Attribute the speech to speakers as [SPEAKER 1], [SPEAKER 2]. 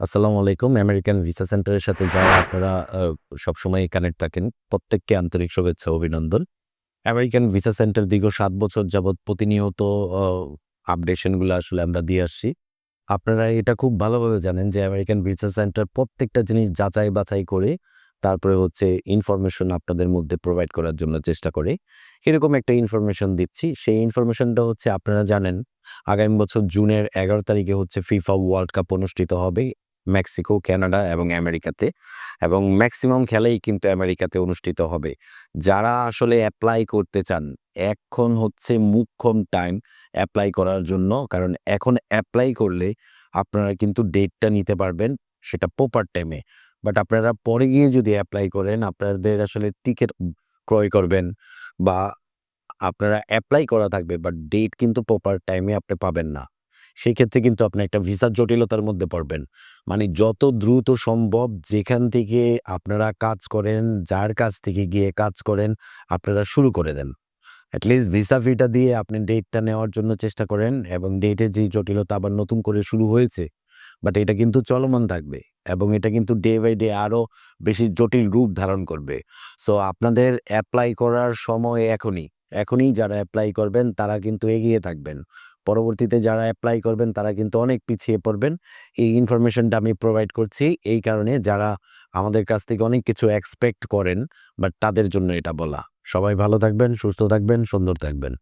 [SPEAKER 1] আসসালামু আলাইকুম। American visa সেন্টারের সাথে যারা আপনারা সবসময় কানেক্ট থাকেন, প্রত্যেককে আন্তরিক শুভেচ্ছা অভিনন্দন। আমেরিকান ভিসা সেন্টার দীর্ঘ সাত বছর যাবৎ প্রতিনিয়ত অ আপডেশনগুলা আসলে আমরা দিয়ে আসছি। আপনারা এটা খুব ভালোভাবে জানেন যে আমেরিকান ভিসা সেন্টার প্রত্যেকটা জিনিস যাচাই-বাছাই করে তারপরে হচ্ছে ইনফরমেশন আপনাদের মধ্যে প্রোভাইড করার জন্য চেষ্টা করে। এরকম একটা ইনফরমেশন দিচ্ছি। সেই ইনফরমেশনটা হচ্ছে আপনারা জানেন আগামী বছর জুনের ১১ তারিখে হচ্ছে ফিফা ওয়ার্ল্ড কাপ অনুষ্ঠিত হবে মেক্সিকো, ক্যানাডা এবং আমেরিকাতে এবং ম্যাক্সিমাম খেলাই কিন্তু আমেরিকাতে অনুষ্ঠিত হবে। যারা আসলে অ্যাপ্লাই করতে চান, এখন হচ্ছে মোক্ষম টাইম অ্যাপ্লাই করার জন্য। কারণ এখন অ্যাপ্লাই করলে আপনারা কিন্তু ডেটটা নিতে পারবেন সেটা প্রপার টাইমে। বাট আপনারা পরে গিয়ে যদি অ্যাপ্লাই করেন, আপনাদের আসলে টিকিট ক্রয় করবেন বা আপনারা অ্যাপ্লাই করা থাকবে বাট ডেট কিন্তু প্রপার টাইমে আপনি পাবেন না। সেক্ষেত্রে কিন্তু আপনি একটা ভিসার জটিলতার মধ্যে পড়বেন। মানে যত দ্রুত সম্ভব যেখান থেকে আপনারা কাজ করেন, যার কাছ থেকে গিয়ে কাজ করেন, আপনারা শুরু করে দেন। এট লিস্ট ভিসা ফিটা দিয়ে আপনি ডেটটা নেওয়ার জন্য চেষ্টা করেন এবং ডেটের যে জটিলতা আবার নতুন করে শুরু হয়েছে, বাট এটা কিন্তু চলমান থাকবে এবং এটা কিন্তু ডে বাই ডে আরও বেশি জটিল রূপ ধারণ করবে। সো আপনাদের অ্যাপ্লাই করার সময় এখনই। এখনই যারা অ্যাপ্লাই করবেন তারা কিন্তু এগিয়ে থাকবেন। পরবর্তীতে যারা অ্যাপ্লাই করবেন তারা কিন্তু অনেক পিছিয়ে পড়বেন। এই ইনফরমেশনটা আমি প্রোভাইড করছি এই কারণে যারা আমাদের কাছ থেকে অনেক কিছু এক্সপেক্ট করেন বাট তাদের জন্য এটা বলা। সবাই ভালো থাকবেন, সুস্থ থাকবেন, সুন্দর থাকবেন।